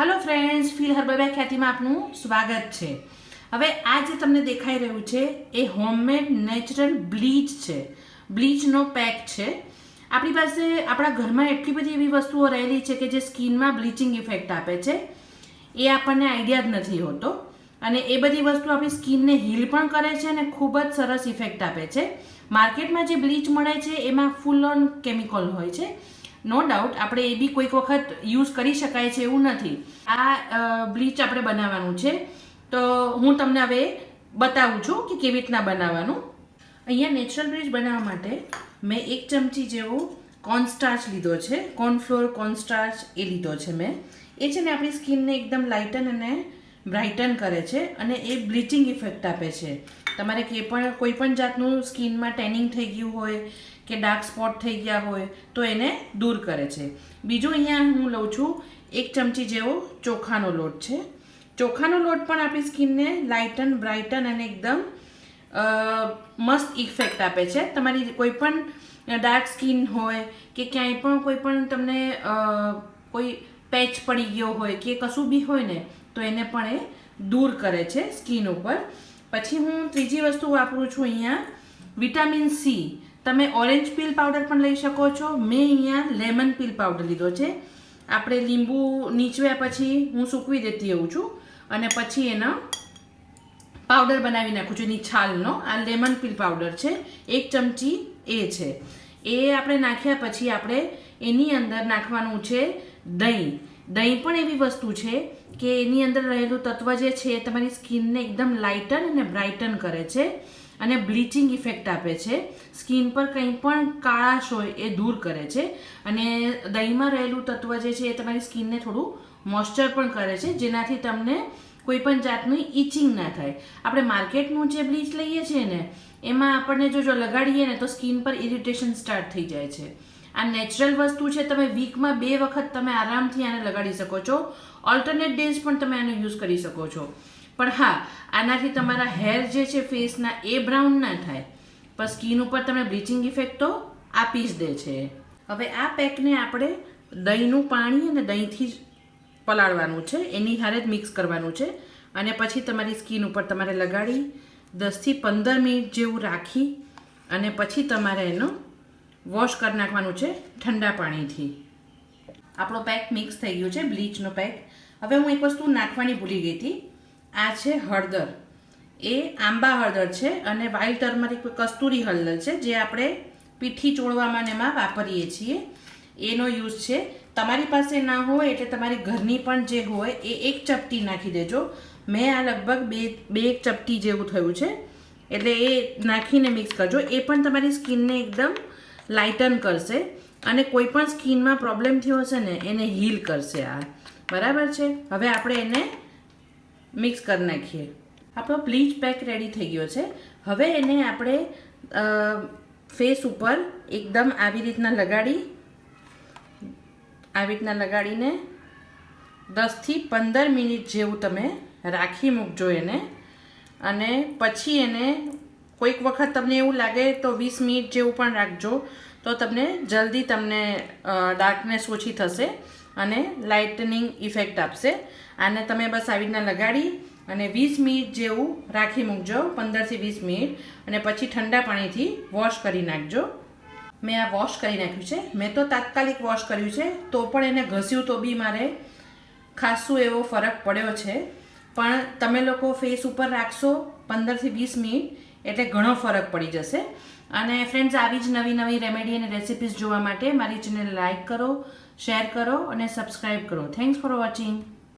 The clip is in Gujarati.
હલો ફ્રેન્ડ્સ ફીલ હર્બલ ખ્યાતિમાં આપનું સ્વાગત છે. હવે આ જે તમને દેખાઈ રહ્યું છે, એ હોમમેડ નેચરલ બ્લીચ છે. બ્લીચનો પેક છે. આપણી પાસે, આપણા ઘરમાં એટલી બધી એવી વસ્તુઓ રહેલી છે કે જે સ્કિનમાં બ્લીચિંગ ઇફેક્ટ આપે છે. એ આપણને આઈડિયા જ નથી હોતો. અને એ બધી વસ્તુ આપણી સ્કિનને હીલ પણ કરે છે અને ખૂબ જ સરસ ઇફેક્ટ આપે છે. માર્કેટમાં જે બ્લીચ મળે છે, એમાં ફૂલ ઓન કેમિકલ હોય છે. નો ડાઉટ આપણે એ બી કોઈક વખત યુઝ કરી શકાય છે એવું નથી. આ બ્લીચ આપણે બનાવવાનું છે. તો હું તમને હવે બતાવું છું કે કેવી રીતના બનાવવાનું. અહીંયા નેચરલ બ્લીચ બનાવવા માટે મેં એક ચમચી જેવો કોર્નસ્ટાર્ચ લીધો છે. કોર્નફ્લોર કોર્નસ્ટાર્ચ એ લીધો છે મેં. એ છે ને આપણી સ્કિનને એકદમ લાઇટન અને બ્રાઇટન કરે છે અને એ બ્લીચિંગ ઇફેક્ટ આપે છે. તમારે કે પણ કોઈ પણ જાતનું સ્કિનમાં ટેનિંગ થઈ ગયું હોય કે ડાર્ક સ્પોટ થઈ ગયા હોય તો એને દૂર કરે છે. બીજું અહીંયા હું લઉં છું એક ચમચી જેવો ચોખાનો લોટ છે. ચોખાનો લોટ પણ આપણી સ્કિનને લાઇટન બ્રાઇટન અને એકદમ મસ્ત ઇફેક્ટ આપે છે. તમારી કોઈ પણ ડાર્ક સ્કિન હોય કે ક્યાંય પણ કોઈ પણ તમને કોઈ પેચ પડી ગયો હોય કે કશું બી હોય ને, તો એને પણ એ દૂર કરે છે સ્કિન ઉપર. પછી હું ત્રીજી વસ્તુ વાપરું છું અહીંયા, વિટામિન સી. તમે ઓરેન્જ પીલ પાવડર પણ લઈ શકો છો. મેં અહીંયા લેમન પીલ પાવડર લીધો છે. આપણે લીંબુ નીચવ્યા પછી હું સૂકવી દેતી હોઉં છું અને પછી એનો પાવડર બનાવી નાખું છું એની છાલનો. આ લેમન પીલ પાવડર છે. એક ચમચી એ છે. એ આપણે નાખ્યા પછી આપણે એની અંદર નાખવાનું છે દહીં. દહીં પણ એવી વસ્તુ છે કે એની અંદર રહેલું તત્વ જે છે એ તમારી સ્કિનને એકદમ લાઇટન અને બ્રાઇટન કરે છે. અને બ્લીચિંગ ઇફેક્ટ આપે છે. સ્કિન પર કંઈ પણ કાળાશ હોય એ દૂર કરે છે. અને દહીંમાં રહેલું તત્વ જે છે એ તમારી સ્કિનને થોડું મોઇશ્ચર પણ કરે છે, જેનાથી તમને કોઈ પણ જાતનું ઇચિંગ ના થાય. આપણે માર્કેટનું જે બ્લીચ લઈએ છીએ ને, એમાં આપણને જો જો લગાડીએ ને તો સ્કિન પર ઇરિટેશન સ્ટાર્ટ થઈ જાય છે. આ નેચરલ વસ્તુ છે, તમે વીકમાં બે વખત તમે આરામથી આને લગાડી શકો છો. ઓલ્ટરનેટ ડેઝ પણ તમે આનો યુઝ કરી શકો છો. પણ હા, આનાથી તમારા હેર જે છે ફેસના એ બ્રાઉન ના થાય. પણ સ્કિન ઉપર તમને બ્લીચિંગ ઇફેક્ટ તો આપી જ દે છે. હવે આ પેકને આપણે દહીંનું પાણી અને દહીંથી જ પલાળવાનું છે. એની હારે જ મિક્સ કરવાનું છે. અને પછી તમારી સ્કિન ઉપર તમારે લગાડી દસથી પંદર મિનિટ જેવું રાખી અને પછી તમારે એનો વોશ કરી નાખવાનું છે ઠંડા પાણીથી. આપણો પેક મિક્સ થઈ ગયું છે બ્લીચનો પેક હવે હું એક વસ્તુ નાખવાની ભૂલી ગઈ હતી. આ છે હળદર. એ આંબા હળદર છે અને વાઇલ્ડ ટર્મરિક કસ્તુરી હળદર છે, જે આપણે પીઠી ચોળવામાં ને એમાં વાપરીએ છીએ. એનો યુઝ છે. તમારી પાસે ના હોય એટલે તમારી ઘરની પણ જે હોય એ એક ચપટી નાખી દેજો. મેં આ લગભગ બે બે એક ચપટી જેવું થયું છે. એટલે એ નાખીને મિક્સ કરજો. એ પણ તમારી સ્કિનને એકદમ લાઇટન કરશે અને કોઈ પણ સ્કિનમાં પ્રોબ્લેમ થયો હશે ને, એને હીલ કરશે આ. બરાબર છે? હવે આપણે એને મિક્સ કરી નાખીએ. આપણો બ્લીચ પેક રેડી થઈ ગયો છે. હવે એને આપણે ફેસ ઉપર એકદમ આવી રીતના લગાડી, આવી રીતના લગાડીને દસથી પંદર મિનિટ જેવું તમે રાખી મૂકજો એને. અને પછી એને કોઈક વખત તમને એવું લાગે તો વીસ મિનિટ જેવું પણ રાખજો, તો તમને જલ્દી તમને ડાર્કનેસ ઓછી થશે. અને લાઇટનિંગ ઇફેક્ટ આપશે. આને તમે બસ આવી રીતના લગાડી અને વીસ મિનિટ જેવું રાખી મૂકજો, પંદરથી વીસ મિનિટ. અને પછી ઠંડા પાણીથી વોશ કરી નાખજો. મેં આ વોશ કરી નાખ્યું છે. મેં તો તાત્કાલિક વોશ કર્યું છે. તો પણ એને ઘસ્યું તો બી મારે ખાસું એવો ફરક પડ્યો છે. પણ તમે લોકો ફેસ ઉપર રાખશો પંદરથી વીસ મિનિટ, એટલે ઘણો ફરક પડી જશે. અને ફ્રેન્ડ્સ આવી જ નવી નવી રેમેડી અને રેસિપીઝ જોવા માટે મારી ચેનલ લાઇક કરો. શેર કરો અને સબસ્ક્રાઈબ કરો. Thanks for watching